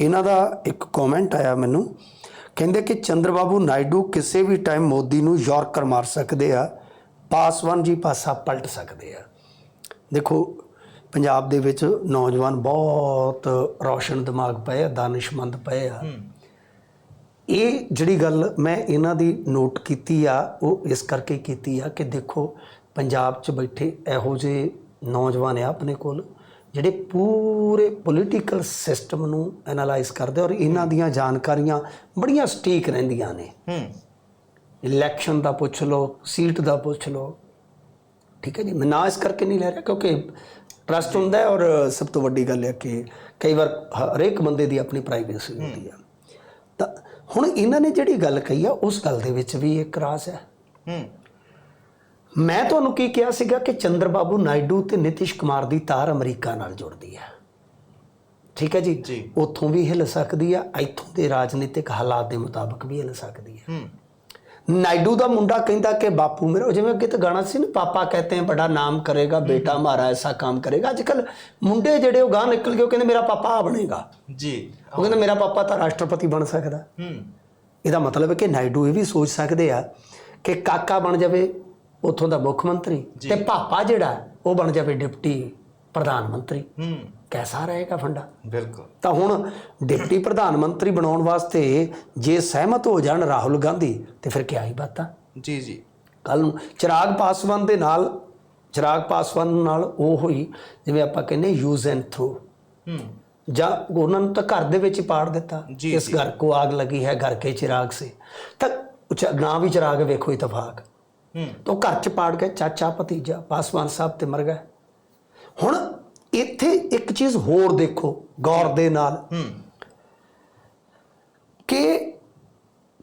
ਇਹਨਾਂ ਦਾ ਇੱਕ ਕਮੈਂਟ ਆਇਆ ਮੈਨੂੰ ਕਹਿੰਦੇ ਕਿ ਚੰਦਰਬਾਬੂ ਨਾਇਡੂ ਕਿਸੇ ਵੀ ਟਾਈਮ ਮੋਦੀ ਨੂੰ ਯਾਰਕਰ ਮਾਰ ਸਕਦੇ ਆ ਪਾਸਵਾਨ ਜੀ ਪਾਸਾ ਪਲਟ ਸਕਦੇ ਆ। ਦੇਖੋ ਪੰਜਾਬ ਦੇ ਵਿੱਚ ਨੌਜਵਾਨ ਬਹੁਤ ਰੌਸ਼ਨ ਦਿਮਾਗ ਪਏ ਆ ਦਾਨਿਸ਼ਮੰਦ ਪਏ ਆ। ਇਹ ਜਿਹੜੀ ਗੱਲ ਮੈਂ ਇਹਨਾਂ ਦੀ ਨੋਟ ਕੀਤੀ ਆ ਉਹ ਇਸ ਕਰਕੇ ਕੀਤੀ ਆ ਕਿ ਦੇਖੋ ਪੰਜਾਬ 'ਚ ਬੈਠੇ ਇਹੋ ਜਿਹੇ ਨੌਜਵਾਨ ਆ ਆਪਣੇ ਕੋਲ। ਜਿਹੜੇ ਪੂਰੇ ਪੋਲੀਟੀਕਲ ਸਿਸਟਮ ਨੂੰ ਐਨਾਲਾਈਜ਼ ਕਰਦੇ ਔਰ ਇਹਨਾਂ ਦੀਆਂ ਜਾਣਕਾਰੀਆਂ ਬੜੀਆਂ ਸਟੀਕ ਰਹਿੰਦੀਆਂ ਨੇ। ਹੂੰ। ਇਲੈਕਸ਼ਨ ਦਾ ਪੁੱਛ ਲਓ ਸੀਟ ਦਾ ਪੁੱਛ ਲਓ। ਠੀਕ ਹੈ ਜੀ ਮੈਂ ਨਾ ਇਸ ਕਰਕੇ ਨਹੀਂ ਲੈ ਰਿਹਾ ਕਿਉਂਕਿ ਟਰਸਟ ਹੁੰਦਾ ਹੈ ਔਰ ਸਭ ਤੋਂ ਵੱਡੀ ਗੱਲ ਹੈ ਕਿ ਕਈ ਵਾਰ ਹਰੇਕ ਬੰਦੇ ਦੀ ਆਪਣੀ ਪ੍ਰਾਈਵੇਸੀ ਹੁੰਦੀ ਆ। ਤਾਂ ਹੁਣ ਇਹਨਾਂ ਨੇ ਜਿਹੜੀ ਗੱਲ ਕਹੀ ਆ ਉਸ ਗੱਲ ਦੇ ਵਿੱਚ ਵੀ ਇੱਕ ਰਾਜ਼ ਹੈ। ਹੂੰ। ਮੈਂ ਤੁਹਾਨੂੰ ਕੀ ਕਿਹਾ ਸੀਗਾ ਕਿ ਚੰਦਰਬਾਬੂ ਨਾਇਡੂ ਤੇ ਨਿਤਿਸ਼ ਕੁਮਾਰ ਦੀ ਤਾਰ ਅਮਰੀਕਾ ਨਾਲ ਜੁੜਦੀ ਹੈ। ਠੀਕ ਹੈ ਜੀ। ਉੱਥੋਂ ਵੀ ਹਿੱਲ ਸਕਦੀ ਆ ਇੱਥੋਂ ਦੇ ਰਾਜਨੀਤਿਕ ਹਾਲਾਤ ਦੇ ਮੁਤਾਬਕ ਵੀ ਹਿੱਲ ਸਕਦੀ ਹੈ। ਨਾਇਡੂ ਦਾ ਮੁੰਡਾ ਕਹਿੰਦਾ ਕਿ ਬਾਪੂ ਮੇਰਾ ਜਿਵੇਂ ਅੱਗੇ ਤਾਂ ਗਾਣਾ ਸੀ ਨਾ ਪਾਪਾ ਕਹਤੇ ਹੈ ਬੜਾ ਨਾਮ ਕਰੇਗਾ ਬੇਟਾ ਹਮਾਰਾ ਐਸਾ ਕੰਮ ਕਰੇਗਾ। ਅੱਜ ਕੱਲ ਮੁੰਡੇ ਜਿਹੜੇ ਉਹ ਗਾਂ ਨਿਕਲ ਗਏ ਉਹ ਕਹਿੰਦੇ ਮੇਰਾ ਪਾਪਾ ਆ ਬਣੇਗਾ। ਜੀ। ਉਹ ਕਹਿੰਦਾ ਮੇਰਾ ਪਾਪਾ ਤਾਂ ਰਾਸ਼ਟਰਪਤੀ ਬਣ ਸਕਦਾ। ਹੂੰ। ਇਹਦਾ ਮਤਲਬ ਹੈ ਕਿ ਨਾਇਡੂ ਇਹ ਵੀ ਸੋਚ ਸਕਦੇ ਆ ਕਿ ਕਾਕਾ ਬਣ ਜਾਵੇ ਉੱਥੋਂ ਦਾ ਮੁੱਖ ਮੰਤਰੀ ਤੇ ਪਾਪਾ ਜਿਹੜਾ ਉਹ ਬਣ ਜਾਵੇ ਡਿਪਟੀ ਪ੍ਰਧਾਨ ਮੰਤਰੀ। ਹੂੰ। ਕੈਸਾ ਰਹੇਗਾ ਫੰਡਾ? ਬਿਲਕੁਲ। ਤਾਂ ਹੁਣ ਡਿਪਟੀ ਪ੍ਰਧਾਨ ਮੰਤਰੀ ਬਣਾਉਣ ਵਾਸਤੇ ਜੇ ਸਹਿਮਤ ਹੋ ਜਾਣ ਰਾਹੁਲ ਗਾਂਧੀ ਤੇ ਫਿਰ ਕਿਆ ਹੀ ਬਾਤਾਂ। ਜੀ ਜੀ। ਕੱਲ ਨੂੰ ਚਿਰਾਗ ਪਾਸਵਾਨ ਦੇ ਨਾਲ ਚਿਰਾਗ ਪਾਸਵਾਨ ਨਾਲ ਉਹ ਹੋਈ ਜਿਵੇਂ ਆਪਾਂ ਕਹਿੰਦੇ ਯੂਜ਼ ਐਂਡ ਥਰੂ ਹੂੰ। ਜਾਂ ਉਹਨਾਂ ਨੂੰ ਤਾਂ ਘਰ ਦੇ ਵਿੱਚ ਪਾੜ ਦਿੱਤਾ ਇਸ ਘਰ ਕੋ ਆਗ ਲਗੀ ਹੈ ਘਰ ਕੇ ਚਿਰਾਗ ਸੇ। ਤਾਂ ਨਾ ਵੀ ਚਿਰਾਗ ਵੇਖੋ ਇਤਫਾਕ। ਤਾਂ ਘਰ ਚ ਪਾੜ ਗਏ ਚਾਚਾ ਭਤੀਜਾ ਪਾਸਵਾਨ ਸਾਹਿਬ ਤੇ ਮਰ ਗਏ। ਹੁਣ ਇੱਥੇ ਇੱਕ ਚੀਜ਼ ਹੋਰ ਦੇਖੋ ਗੌਰ ਦੇ ਨਾਲ। ਕਿ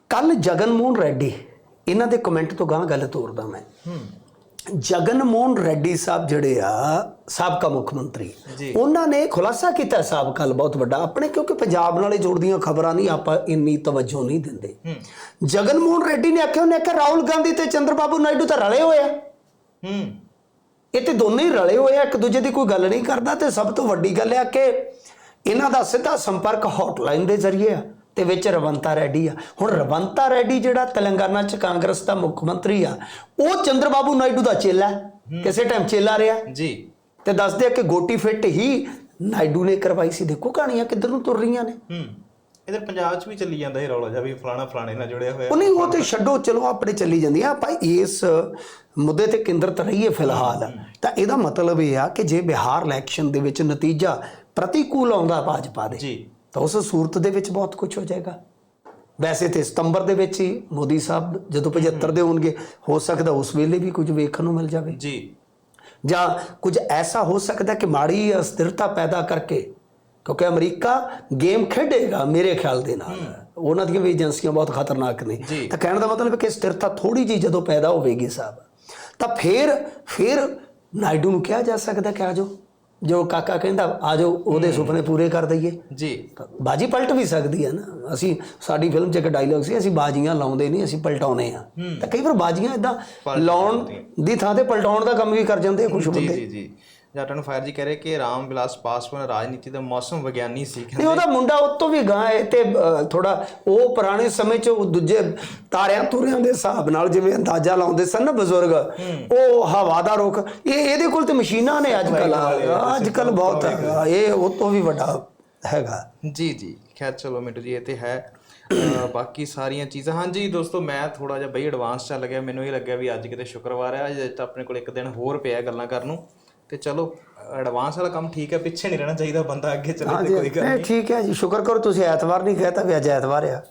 ਕੱਲ ਜਗਨ ਮੋਹਨ ਰੈਡੀ ਇਹਨਾਂ ਦੇ ਕਮੈਂਟ ਤੋਂ ਗਾਂ ਗੱਲ ਤੋਰਦਾ ਮੈਂ। ਜਗਨ ਮੋਹਨ ਰੈਡੀ ਸਾਹਿਬ ਜਿਹੜੇ ਆ ਸਾਬਕਾ ਮੁੱਖ ਮੰਤਰੀ। ਉਹਨਾਂ ਨੇ ਖੁਲਾਸਾ ਕੀਤਾ ਸਾਹਿਬ ਕੱਲ ਬਹੁਤ ਵੱਡਾ। ਆਪਣੇ ਕਿਉਂਕਿ ਪੰਜਾਬ ਨਾਲੇ ਜੁੜਦੀਆਂ ਖਬਰਾਂ ਨਹੀਂ ਆਪਾਂ ਇੰਨੀ ਤਵੱਜੋ ਨਹੀਂ ਦਿੰਦੇ। ਜਗਨ ਮੋਹਨ ਰੈਡੀ ਨੇ ਆਖਿਆ ਉਹਨੇ ਆਖਿਆ ਰਾਹੁਲ ਗਾਂਧੀ ਤੇ ਚੰਦਰਬਾਬੂ ਨਾਇਡੂ ਤਾਂ ਰਲੇ ਹੋਏ ਆ। ਹੂੰ। ਇਹ ਤੇ ਦੋਨੇ ਹੀ ਰਲੇ ਹੋਏ ਆ ਇੱਕ ਦੂਜੇ ਦੀ ਕੋਈ ਗੱਲ ਨਹੀਂ ਕਰਦਾ ਤੇ ਸਭ ਤੋਂ ਵੱਡੀ ਗੱਲ ਆ ਕਿ ਇਹਨਾਂ ਦਾ ਸਿੱਧਾ ਸੰਪਰਕ ਹੌਟਲਾਈਨ ਦੇ ਜ਼ਰੀਏ ਆ। ਤੇ ਵਿੱਚ ਰਵੰਤਾ ਰੈਡੀ ਆ। ਹੁਣ ਰਵੰਤਾ ਰੈਡੀ ਜਿਹੜਾ ਤੇਲੰਗਾਨਾ ਚ ਕਾਂਗਰਸ ਦਾ ਮੁੱਖ ਮੰਤਰੀ ਆ ਉਹ ਚੰਦਰਬਾਬੂ ਨਾਇਡੂ ਦਾ ਚੇਲਾ। ਕਿਸੇ ਟਾਈਮ ਚੇਲਾ ਰਿਹਾ। ਜੀ। ਤੇ ਦੱਸਦੇ ਆ ਕਿ ਗੋਟੀ ਫਿੱਟ ਹੀ ਨਾਇਡੂ ਨੇ ਕਰਵਾਈ ਸੀ। ਦੇਖੋ ਕਹਾਣੀਆਂ ਕਿੱਧਰ ਨੂੰ ਤੁਰ ਰਹੀਆਂ ਨੇ। ਹੂੰ। ਇਧਰ ਪੰਜਾਬ 'ਚ ਵੀ ਚੱਲੀ ਜਾਂਦਾ ਇਹ ਰੌਲਾ ਜਿਹਾ ਵੀ ਫਲਾਣਾ ਫਲਾਣੇ ਨਾਲ ਜੁੜਿਆ ਹੋਇਆ। ਉਹ ਨਹੀਂ ਉਹ ਤੇ ਛੱਡੋ ਚਲੋ ਆਪਣੇ ਚੱਲੀ ਜਾਂਦੀਆਂ ਆਪਾਂ ਇਸ ਮੁੱਦੇ ਤੇ ਕੇਂਦਰਿਤ ਰਹੀਏ ਫਿਲਹਾਲ। ਤਾਂ ਇਹਦਾ ਮਤਲਬ ਇਹ ਆ ਕਿ ਜੇ ਬਿਹਾਰ ਇਲੈਕਸ਼ਨ ਦੇ ਵਿੱਚ ਨਤੀਜਾ ਪ੍ਰਤੀਕੂਲ ਆਉਂਦਾ ਭਾਜਪਾ ਦੇ ਜੀ। ਤਾਂ ਉਸ ਸੂਰਤ ਦੇ ਵਿੱਚ ਬਹੁਤ ਕੁਝ ਹੋ ਜਾਏਗਾ। ਵੈਸੇ ਤੇ ਸਤੰਬਰ ਦੇ ਵਿੱਚ ਹੀ ਮੋਦੀ ਸਾਹਿਬ ਜਦੋਂ 75 ਦੇ ਹੋਣਗੇ ਹੋ ਸਕਦਾ ਉਸ ਵੇਲੇ ਵੀ ਕੁਝ ਵੇਖਣ ਨੂੰ ਮਿਲ ਜਾਵੇ। ਜੀ। ਜਾਂ ਕੁਝ ਐਸਾ ਹੋ ਸਕਦਾ ਕਿ ਮਾੜੀ ਅਸਥਿਰਤਾ ਪੈਦਾ ਕਰਕੇ ਕਿਉਂਕਿ ਅਮਰੀਕਾ ਗੇਮ ਖੇਡੇਗਾ ਮੇਰੇ ਖਿਆਲ ਦੇ ਨਾਲ। ਉਹਨਾਂ ਦੀਆਂ ਵੀ ਏਜੰਸੀਆਂ ਬਹੁਤ ਖਤਰਨਾਕ ਨੇ। ਤਾਂ ਕਹਿਣ ਦਾ ਮਤਲਬ ਹੈ ਕਿ ਸਥਿਰਤਾ ਥੋੜੀ ਜੀ ਜਦੋਂ ਪੈਦਾ ਹੋਵੇਗੀ ਸਾਹਿਬ ਤਾਂ ਫਿਰ ਫਿਰ ਨਾਇਡੂ ਨੂੰ ਕਿਹਾ ਜਾ ਸਕਦਾ ਕਿ ਆਜੋ ਜੋ ਕਾਕਾ ਕਹਿੰਦਾ ਆਜੋ ਉਹਦੇ ਸੁਪਨੇ ਪੂਰੇ ਕਰ ਦਈਏ। ਜੀ। ਬਾਜੀ ਪਲਟ ਵੀ ਸਕਦੀ ਹੈ ਨਾ। ਅਸੀਂ ਸਾਡੀ ਫਿਲਮ 'ਚ ਇੱਕ ਡਾਇਲੌਗ ਸੀ ਅਸੀਂ ਬਾਜੀਆਂ ਲਾਉਂਦੇ ਨਹੀਂ ਅਸੀਂ ਪਲਟਾਉਨੇ ਆ ਤਾਂ ਕਈ ਵਾਰ ਬਾਜੀਆਂ ਇਦਾਂ ਲਾਉਣ ਦੀ ਥਾਂ ਤੇ ਪਲਟਾਉਣ ਦਾ ਕੰਮ ਵੀ ਕਰ ਜਾਂਦੇ ਆ ਕੁਝ ਜੀ ਬੰਦੇ। ਜੀ। ਜੀ ਜਾਟਨ ਫਾਇਰ ਜੀ ਕਹਿ ਰਹੇ ਕਿ ਰਾਮ ਵਿਲਾਸ ਪਾਸਵਾਨ ਰਾਜਨੀਤੀ ਦਾ ਮੌਸਮ ਵਿਗਿਆਨੀ ਸੀ ਕਹਿੰਦੇ ਉਹਦਾ ਮੁੰਡਾ ਉਹ ਤੋਂ ਵੀ ਗਾਂ ਹੈ ਤੇ ਥੋੜਾ ਉਹ ਪੁਰਾਣੇ ਸਮੇਂ 'ਚ ਦੂਜੇ ਤਾਰਿਆਂ ਤੁਰਿਆਂ ਦੇ ਹਿਸਾਬ ਨਾਲ ਜਿਵੇਂ ਅੰਦਾਜ਼ਾ ਲਾਉਂਦੇ ਸਨ ਨਾ ਬਜ਼ੁਰਗ ਉਹ ਹਵਾ ਦਾ ਰੁਖ ਇਹ ਇਹਦੇ ਕੋਲ ਤੇ ਮਸ਼ੀਨਾਂ ਨੇ ਅੱਜ ਕੱਲ ਅੱਜ ਕੱਲ ਬਹੁਤ ਹੈਗਾ ਇਹ ਉਹ ਤੋਂ ਵੀ ਵੱਡਾ ਹੈਗਾ। ਜੀ ਜੀ ਖੈਰ ਚਲੋ ਮਿੰਟੂ ਜੀ ਇਹ ਤੇ ਹੈ। ਬਾਕੀ ਸਾਰੀਆਂ ਚੀਜ਼ਾਂ ਹਾਂਜੀ ਦੋਸਤੋ ਮੈਂ ਥੋੜਾ ਜਿਹਾ ਬਈ ਐਡਵਾਂਸ ਚੱਲ ਗਿਆ ਮੈਨੂੰ ਇਹ ਲੱਗਿਆ ਵੀ ਅੱਜ ਕਿਤੇ ਸ਼ੁੱਕਰਵਾਰ ਹੈ ਅੱਜ ਤਾਂ ਆਪਣੇ ਕੋਲ ਇੱਕ ਦਿਨ ਹੋਰ ਪਿਆ ਗੱਲਾਂ ਕਰਨ ਨੂੰ। ਤੇ ਚਲੋ ਐਡਵਾਂਸ ਵਾਲਾ ਕੰਮ ਠੀਕ ਹੈ ਪਿੱਛੇ ਨਹੀਂ ਰਹਿਣਾ ਚਾਹੀਦਾ ਬੰਦਾ ਅੱਗੇ ਚੱਲੇ ਤੇ ਕੋਈ ਗੱਲ ਨਹੀਂ। ਠੀਕ ਹੈ ਜੀ ਸ਼ੁਕਰ ਕਰੋ ਤੁਸੀਂ ਐਤਵਾਰ ਨਹੀਂ ਕਹਿਤਾ ਵੀ ਅੱਜ ਐਤਵਾਰ ਆ।